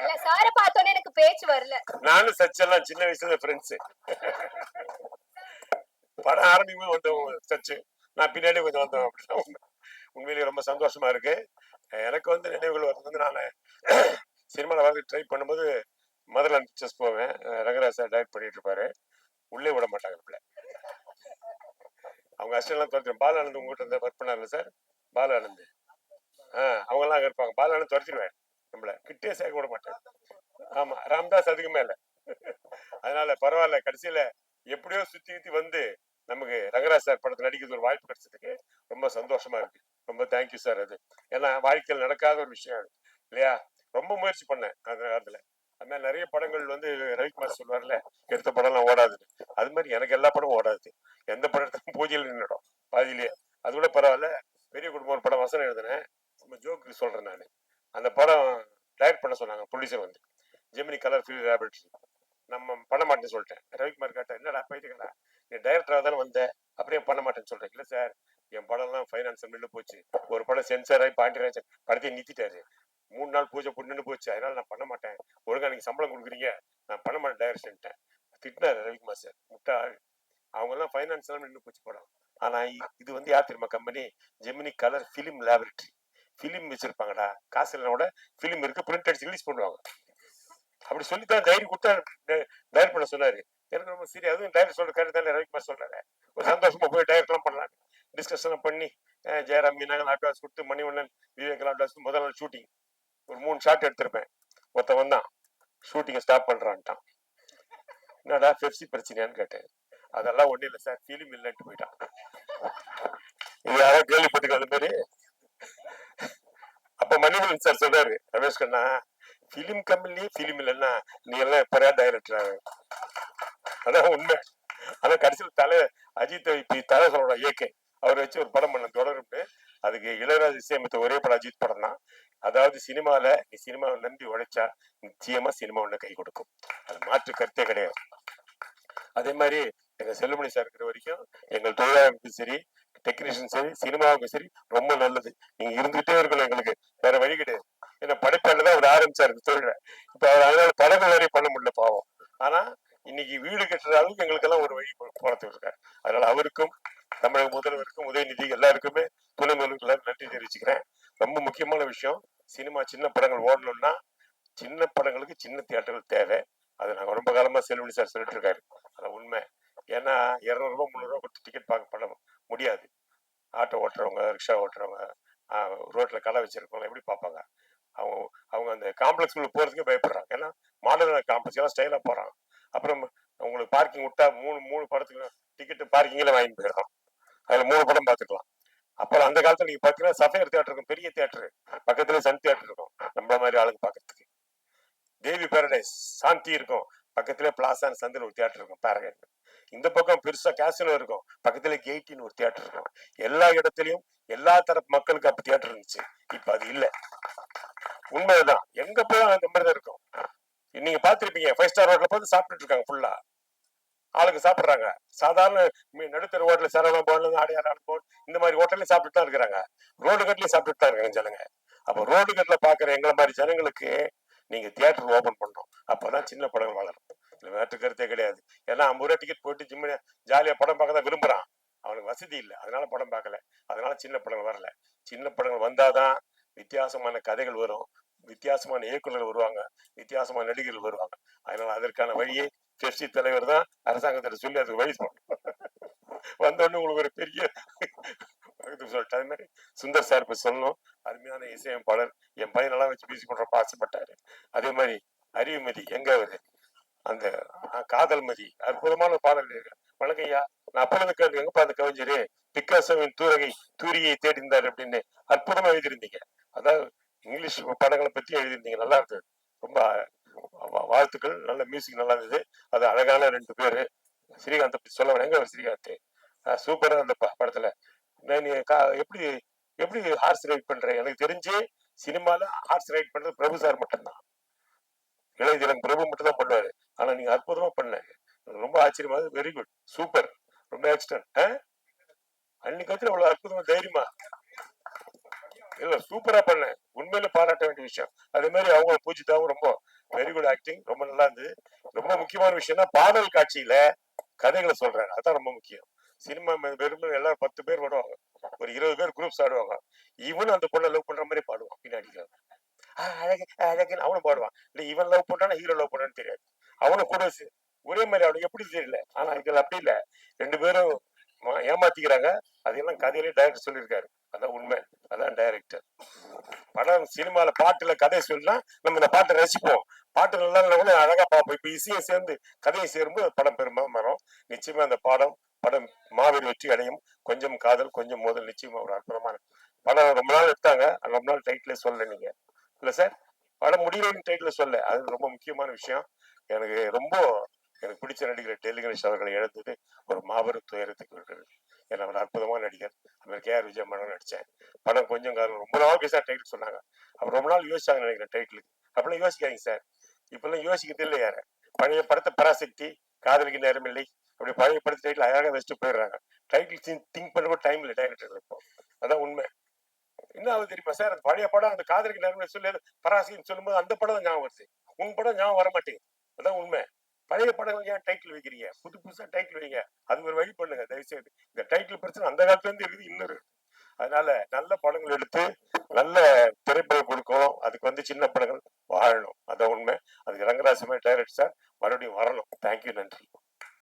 இல்ல சார பார்த்தோன்னே எனக்கு பேச்சு வரல. நானும் சச்செல்லாம் சின்ன வயசுல ஃப்ரெண்ட்ஸ் படம் ஆரம்பிக்கும் போது வந்தவங்க சச்சு. நான் பின்னாடி கொஞ்சம் வந்தேன் அப்படின்னா உண்மையிலேயே ரொம்ப சந்தோஷமா இருக்கு. எனக்கு வந்து நினைவுகள் வருது வந்து நான் சினிமாவில் வந்து ட்ரை பண்ணும்போது மதர்லாண்ட் பிக்சர்ஸ் போவேன். அஹ் ரங்கராஜ் சார் டைரக்ட் பண்ணிட்டு இருப்பாரு. உள்ளே விட மாட்டாங்க நம்மள அவங்க அசிஸ்டன்ட்லாம் துரத்திடும் பாலானந்த் உங்ககிட்ட இருந்தா ஒர்க் பண்ணார்ல சார் பாலானந்த். ஆ அவங்கெல்லாம் அங்கே இருப்பாங்க. பாலானந்த் துரத்திடுவேன் நம்மள. கிட்டே சேர்க்க விட மாட்டாங்க ஆமா ராம்தாஸ் அதுக்கு மேல. அதனால பரவாயில்ல கடைசியில எப்படியோ சுத்தி சுத்தி வந்து நமக்கு ரங்கராஜ் சார் படத்துல நடிக்கிறது ஒரு வாய்ப்பு கிடைச்சதுக்கு ரொம்ப சந்தோஷமா இருக்கு. ரொம்ப தேங்க்யூ சார் அது. ஏன்னா வாழ்க்கையில் நடக்காத ஒரு விஷயம் இல்லையா? ரொம்ப முயற்சி பண்ணேன் அந்த காலத்துல. அது மாதிரி நிறைய படங்கள் வந்து ரவிக்குமார் சொல்லுவார்ல எடுத்த படம்லாம் ஓடாதுன்னு அது மாதிரி எனக்கு எல்லா படமும் ஓடாது. எந்த படத்துக்கும் பூஜையில் நின்றுடும் பாதியிலேயே அது கூட பரவாயில்ல. பெரிய குடும்பம் ஒரு படம் வசனம் எழுதினேன். நம்ம ஜோக்கு சொல்றேன் நான். அந்த படம் டைரக்ட் பண்ண சொன்னாங்க ப்ரொடியூசர் வந்து. ஜெமினி கலர் ஃபீல் லேபரேட்டரி நம்ம பண்ண மாட்டேன்னு சொல்லிட்டேன். ரவிக்குமார் கேட்டேன் என்னடா போயிட்டு நீ டைரக்டராக தானே வந்த? அப்படியே பண்ண மாட்டேன்னு சொல்கிறேன் இல்லை சார் என் படம்லாம் ஃபைனான்ஸ் நின்று போச்சு. ஒரு படம் சென்சார் ஆகி பாண்டியராஜன் படத்தையும் நிறுத்திட்டாரு. மூணு நாள் பூஜை பொண்ணுன்னு போச்சு. அதனால நான் பண்ண மாட்டேன். ஒழுங்கா நீங்கள் சம்பளம் கொடுக்குறீங்க. நான் பண்ண மாட்டேன் டைரக்ஷன்ட்டேன் திட்டினார் ரவிக்குமார் சார் முட்டாள். அவங்கெல்லாம் ஃபைனான்ஸ் எல்லாம் நின்று போச்சு படம். ஆனால் இது வந்து யார் தெரியுமா company Gemini colour film laboratory film வச்சிருப்பாங்கடா. காசு இல்லைனா கூட ஃபிலிம் இருக்கு பிரிண்ட் அடிச்சு ரிலீஸ் பண்ணுவாங்க. அப்படி சொல்லித்தான் தைரியம் கொடுத்தா டைரக்ட் பண்ண சொன்னாரு. எனக்கு ரொம்ப சரி அதுவும் டைரக்ட் சொல்ற கருத்து தானே ரவிக்குமார் சொல்றாரு. ஒரு சந்தோஷமா போய் டைரக்ட்லாம் பண்ணலாம் டிஸ்கஷன் பண்ணி ஜெயராம் மீனாங்க அட்வான்ஸ் கொடுத்து மணிவண்ணன் விவேக் அட்வான்ஸ் முதல் நாள் ஷூட்டிங் ஒரு மூணு ஷாட் எடுத்திருப்பேன். ஒருத்தவன் வந்தான். ஷூட்டிங்கை ஸ்டாப் பண்றான்ட்டான். என்னடா பெப்சி பிரச்சனையான்னு கேட்டேன். அதெல்லாம் ஒன்றும் இல்லை சார். ஃபீலிங் இல்லைன்ட்டு போயிட்டான். இது யாரோ கேள்விப்பட்டுக்க அது மாதிரி அப்ப மணிவண்ணன் சார் சொல்றாரு ரமேஷ் கண்ணா பிலிம் கம்பெனி பிலிம் இல்லைன்னா நீ எல்லாம் எப்பரா டைரக்டர் அதான் உண்மை. ஆனா கடைசியில் தலை அஜித் இப்ப தலை சொல்ற ஏகே அவர் வச்சு ஒரு படம் பண்ண தொடரும்னு. அதுக்கு இளையராஜ் இசையமைத்த ஒரே படம் அஜித் படம் தான். அதாவது சினிமால நீ சினிமாவை நம்பி உழைச்சா நிச்சயமா சினிமா ஒண்ணு கை கொடுக்கும். அது மாற்று கருத்தே கிடையாது. அதே மாதிரி எங்க செல்லுமணி சார் இருக்கிற வரைக்கும் எங்கள் தொழிலாளர்களுக்கும் சரி டெக்னீஷியன் சரி சினிமாவுக்கும் சரி ரொம்ப நல்லது. நீங்க இருந்துகிட்டே இருக்கணும் எங்களுக்கு. வேற வழி கிடையாது. ஏன்னா படைப்பாளர் தான் அவர் ஆரம்பிச்சாரு இந்த தொழிலை. இப்ப அவர் அதனால படங்கள் வரையும் பண்ண முடியல பாவம். ஆனா இன்னைக்கு வீடு கட்டுற அளவுக்கு எங்களுக்கெல்லாம் ஒரு வழி போனத்து இருக்காரு. அதனால அவருக்கும் தமிழக முதல்வருக்கும் உதயநிதி எல்லாருக்குமே துணை முதல்வருக்கு எல்லாரும் நன்றி தெரிவிச்சுக்கிறேன். ரொம்ப முக்கியமான விஷயம் சினிமா சின்ன படங்கள் ஓடணும்னா சின்ன படங்களுக்கு சின்ன தியேட்டர்கள் தேவை. அதை நாங்கள் ரொம்ப காலமாக செல்வனி சார் சொல்லிட்டு இருக்காரு. அது உண்மை. ஏன்னா இரநூறுபா முந்நூறுரூவா கொடுத்து டிக்கெட் பார்க்க படம். முடியாது. ஆட்டோ ஓட்டுறவங்க ரிக்ஷா ஓட்டுறவங்க ரோட்டில் கடை வச்சுருக்கவங்க எப்படி பார்ப்பாங்க? அவங்க அவங்க அந்த காம்ப்ளெக்ஸ் போகிறதுக்கே பயப்படுறாங்க. ஏன்னா மாடர்ன் காம்ப்ளெக்ஸ் எல்லாம் ஸ்டைலாக போகிறாங்க அப்புறம் உங்களுக்கு பார்க்கிங் விட்டா மூணு மூணு படத்துக்கு டிக்கெட்டு பார்க்கிங்கில் வாங்கி போயிடும் அதில் மூணு படம் பார்த்துக்கலாம். அப்புறம் அந்த காலத்தில் நீங்கள் பார்த்தீங்கன்னா சஃபேர் தேட்டர் இருக்கும். பெரிய தேட்டரு பக்கத்தில் சன் தேட்டர் இருக்கும். நம்மள மாதிரி ஆளுங்க பார்க்கறதுக்கு தேவி பேரடைஸ் சாந்தி இருக்கும். பக்கத்துல பிளாசா சந்தில் ஒரு தேட்டர் இருக்கும். பேரகைன் இந்த பக்கம் பெருசா கேசினோ இருக்கும். பக்கத்துல கெய்டின்னு ஒரு தியேட்டர் இருக்கும். எல்லா இடத்துலயும் எல்லா தரப்பு மக்களுக்கு அப்ப தியேட்டர் இருந்துச்சு. இப்ப அது இல்ல. உண்மைதான். எங்க போய் அந்த மாதிரி தான் இருக்கும். நீங்க பாத்திருப்பீங்க ஃபைவ் ஸ்டார் ஹோட்டல பார்த்து சாப்பிட்டுட்டு இருக்காங்க ஃபுல்லா ஆளுக்கு சாப்பிடுறாங்க. சாதாரண நடுத்தர ஹோட்டல் சரவண போன் ஆடியார் போன் இந்த மாதிரி ஹோட்டல்ல சாப்பிட்டு தான் இருக்கிறாங்க. ரோடு கட்லயும் சாப்பிட்டு தான் இருக்காங்க ஜனங்க. அப்ப ரோடு கட்டில பாக்குற எங்களை மாதிரி ஜனங்களுக்கு நீங்க தியேட்டர் ஓபன் பண்ணணும் அப்பதான் சின்ன படங்கள் வளரும். இதுல வேற்று கருத்தே கிடையாது. ஏன்னா ஐம்பது ரூபா டிக்கெட் போட்டு ஜிம்மு ஜாலியாக படம் பார்க்க தான் விரும்புகிறான் அவனுக்கு வசதி இல்லை. அதனால படம் பார்க்கல. அதனால சின்ன படங்கள் வரல. சின்ன படங்கள் வந்தால் தான் வித்தியாசமான கதைகள் வரும். வித்தியாசமான இயக்குநர்கள் வருவாங்க. வித்தியாசமான நடிகர்கள் வருவாங்க. அதனால அதற்கான வழியை பெப்சி தலைவர் தான் அரசாங்கத்திட்ட சொல்லி அதுக்கு வழி சொல்லணும் வந்தோடனே உங்களுக்கு ஒரு பெரிய இது சொல்லிட்டு மாதிரி சுந்தர் சார் இப்போ சொல்லணும். அருமையான இசையமைப்பாளர். என் பையனெல்லாம் வச்சு பேசி பண்ணுறப்ப ஆசைப்பட்டாரு. அதே மாதிரி அறிவுமதி எங்க அவரு? அந்த காதல் மதி. அற்புதமான பாடல் வழங்கையா நான் அப்பொழுது கேட்டு எங்கப்பா அந்த கவிஞரு? பிக்காசோவின் தூரகை தூரியை தேடிந்தார் அப்படின்னு அற்புதமா எழுதியிருந்தீங்க. அதாவது இங்கிலீஷ் படங்களை பத்தி எழுதியிருந்தீங்க. நல்லா இருந்தது. ரொம்ப வா- வாழ்த்துக்கள். நல்ல மியூசிக் நல்லா இருந்தது. அது அழகான ரெண்டு பேரு. ஸ்ரீகாந்த் பத்தி சொல்ல வேணாங்க எங்க ஸ்ரீகாந்த்? சூப்பரா அந்த படத்துல. நீ கா- எப்படி எப்படி ஹார்ஸ் ரைட் பண்ற? எனக்கு தெரிஞ்சு சினிமால ஹார்ஸ் ரைட் பண்றது பிரபு சார் மட்டும்தான். இளைஞரன் பிரபு மட்டும் தான் பண்ணுவாரு. ஆனா நீங்க அற்புதமா பண்ண ரொம்ப ஆச்சரியமா வெரி குட் சூப்பர் ரொம்ப எக்ஸ்டன் அன்னைக்கு வந்து அவ்வளவு அற்புதமா தைரியமா. இல்ல சூப்பரா பண்ண உண்மையில பாராட்ட வேண்டிய விஷயம். அதே மாதிரி அவங்க பூஜிதாவும் ரொம்ப வெரி குட் ஆக்டிங் ரொம்ப நல்லா இருந்தது. ரொம்ப முக்கியமான விஷயம்னா பாடல் காட்சியில கதைகளை சொல்றாங்க. அதான் ரொம்ப முக்கியம். சினிமா வெறும் எல்லாரும் பத்து பேர் வருவாங்க. ஒரு இருபது பேர் குரூப்ஸ் ஆடுவாங்க. இவனும் அந்த பொண்ணை லவ் பண்ற மாதிரி பாடுவான். பின்னாடி அழகு அழகுன்னு அவனும் பாடுவான். இல்ல இவன் லவ் பண்றானா ஹீரோ லவ் பண்றான்னு தெரியாது. அவனும் கூட ஒரே மாதிரி அவனுக்கு எப்படி தெரியல. ஆனா இதுல அப்படி இல்ல. ரெண்டு பேரும் ஏமாத்திக்கிறாங்க. அதெல்லாம் கதையிலே டைரக்டர் சொல்லியிருக்காரு. அதான் உண்மை. அதான் டைரக்டர் படம் சினிமால பாட்டுல கதை சொல்லலாம் நம்ம இந்த பாட்டை ரசிப்போம். பாட்டு நல்லா இல்லைனா கூட அழகா பார்ப்போம். இப்ப இசையை சேர்ந்து கதையை சேரும்போது படம் பெருமா வரும் நிச்சயமா அந்த பாடம் படம் மாபெரும் வெற்றி அடையும். கொஞ்சம் காதல் கொஞ்சம் மோதல் நிச்சயமா ஒரு அற்புதமான படம். ரொம்ப நாள் எடுத்தாங்க. ரொம்ப நாள் டைட்டிலே சொல்ல நீங்க. இல்ல சார் படம் முடியலன்னு டைட்டில் சொல்ல அது ரொம்ப முக்கியமான விஷயம். எனக்கு ரொம்ப எனக்கு பிடிச்ச நடிகர் டெல்லி கணேஷ் அவர்களை இழந்தது ஒரு மாபெரும் துயரத்துக்கு இருக்கிறது ஏன்னா அவர் அற்புதமான நடிகர். அவர் கே ஆர் விஜய் மனம் நடித்தேன் படம் கொஞ்சம் காலம் ரொம்ப நாள் பேசா டைட்டில் சொன்னாங்க. அவர் ரொம்ப நாள் யோசிச்சாங்க நினைக்கிறேன் டைட்டிலுக்கு அப்படிலாம் யோசிக்காதீங்க சார். இப்பெல்லாம் யோசிக்கிறது இல்லை யாரு. பழைய படத்தை பராசக்தி காதலிக்கு நேரமில்லை அப்படி பழைய படத்தை டைட்டில் அழகாக வச்சுட்டு போயிடுறாங்க. டைட்டில் திங்க் பண்ண கூட டைம் இல்லை டைரக்டர் இப்போ. அதான் உண்மை. என்ன தெரியுமா? சார் அந்த பழைய படம் அந்த காதலிக்கு நேரம் சொல்லி பராசின்னு சொல்லும்போது அந்த படம் தான் ஞாபகம் வருது. உன் படம் ஞாபகம் வர மாட்டேங்குது. அதான் உண்மை. பழைய படங்கள் ஏன் டைட்டில் வைக்கிறீங்க? புது புதுசா டைட்டில் வைங்க. அது ஒரு வழி பண்ணுங்க. தயவுசெய்து. இந்த டைட்டில் பிரச்சனை அந்த காலத்துல இருந்து இருக்குது இன்னொரு அதனால நல்ல படங்கள் எடுத்து நல்ல திரைப்படம் கொடுக்கணும் அதுக்கு வந்து சின்ன படங்கள் வாழணும். அதான் உண்மை. அதுக்கு ரங்கராஜ் டைரக்டர் சார் மறுபடியும் வரணும். தேங்க்யூ நன்றி.